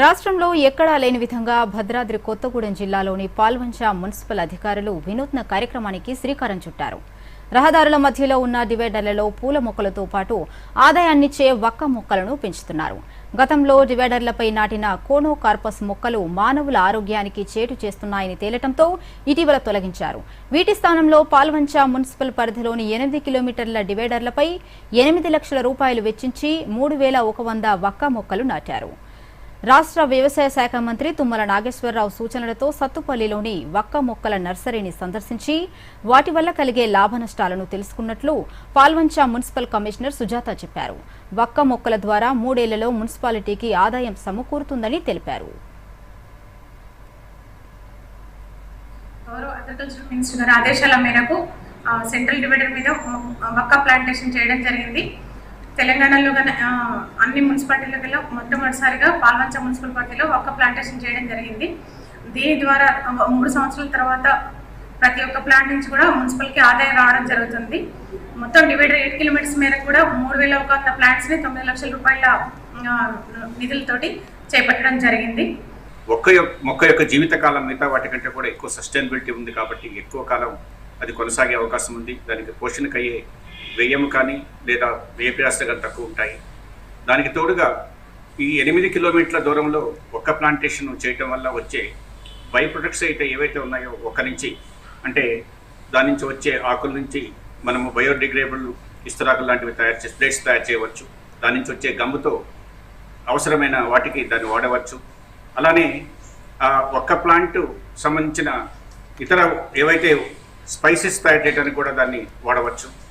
రాష్ట్రంలో ఎక్కడా లేని విధంగా భద్రాద్రి కొత్తగూడెం జిల్లాలోని పాల్వంచ మున్సిపల్ అధికారులు వినూత్న కార్యక్రమానికి శ్రీకారం చుట్టారు. రహదారుల మధ్యలో ఉన్న డివైడర్లలో పూల మొక్కలతో పాటు ఆదాయాన్నిచ్చే వక్క మొక్కలను పెంచుతున్నారు. గతంలో డివైడర్లపై నాటిన కోనో కార్పస్ మొక్కలు మానవుల ఆరోగ్యానికి చేటు చేస్తున్నాయని తేలటంతో ఇటీవల తొలగించారు. వీటి స్థానంలో పాల్వంచ మున్సిపల్ పరిధిలోని ఎనిమిది కిలోమీటర్ల డివైడర్లపై ఎనిమిది లక్షల రూపాయలు వెచ్చించి మూడు వేల ఒక వంద వక్క మొక్కలు నాటారు. రాష్ట్ర వ్యవసాయ శాఖ మంత్రి తుమ్మల నాగేశ్వరరావు సూచనలతో సత్తుపల్లిలోని వక్క మొక్కల నర్సరీని సందర్శించి వాటి వల్ల కలిగే లాభనష్టాలను తెలుసుకున్నట్లు పాల్వంచ మున్సిపల్ కమిషనర్ సుజాత చెప్పారు. వక్క మొక్కల ద్వారా మూడేళ్ళలో మున్సిపాలిటీకి ఆదాయం సమకూరుతుందని తెలిపారు. ఆదేశాల మేరకు సెంట్రల్ డివైడర్ మీద వక్క ప్లాంటేషన్ చేయడం జరిగింది. తెలంగాణలో కానీ అన్ని మున్సిపాలిటీల మొట్టమొదటిసారిగా పాల్వంచ మున్సిపల్ పార్టీలో ఒక్క ప్లాంటేషన్ చేయడం జరిగింది. దీని ద్వారా మూడు సంవత్సరాల తర్వాత ప్రతి ఒక్క ప్లాంట్ నుంచి కూడా మున్సిపల్కి ఆదాయం రావడం జరుగుతుంది. మొత్తం డివైడర్ ఎయిట్ కిలోమీటర్స్ మేరకు కూడా మూడు వేల ఒక వంద ప్లాంట్స్ని తొమ్మిది లక్షల రూపాయల నిధులతోటి చేపట్టడం జరిగింది. మొక్క యొక్క మొక్క యొక్క జీవితకాలం మిగతా వాటికంటే కూడా ఎక్కువ సస్టైనబిలిటీ ఉంది కాబట్టి ఎక్కువ కాలం అది కొనసాగే అవకాశం ఉంది. దానికి పోషణకయ్యే వెయ్యము కానీ లేదా వ్యయప్రాస కానీ తక్కువ ఉంటాయి. దానికి తోడుగా ఈ ఎనిమిది కిలోమీటర్ల దూరంలో ఒక్క ప్లాంటేషన్ చేయటం వల్ల వచ్చే బై ప్రొడక్ట్స్ అయితే ఏవైతే ఉన్నాయో ఒక్క నుంచి అంటే దాని నుంచి వచ్చే ఆకుల నుంచి మనము బయోడిగ్రేడబుల్ ఇస్తరాకులు లాంటివి తయారు చేసి ప్లేట్స్ తయారు చేయవచ్చు. దాని నుంచి వచ్చే గమ్ముతో అవసరమైన వాటికి దాన్ని వాడవచ్చు. అలానే ఆ ఒక్క ప్లాంట్ సంబంధించిన ఇతర ఏవైతే స్పైసెస్ తయారు చేయడానికి కూడా దాన్ని వాడవచ్చు.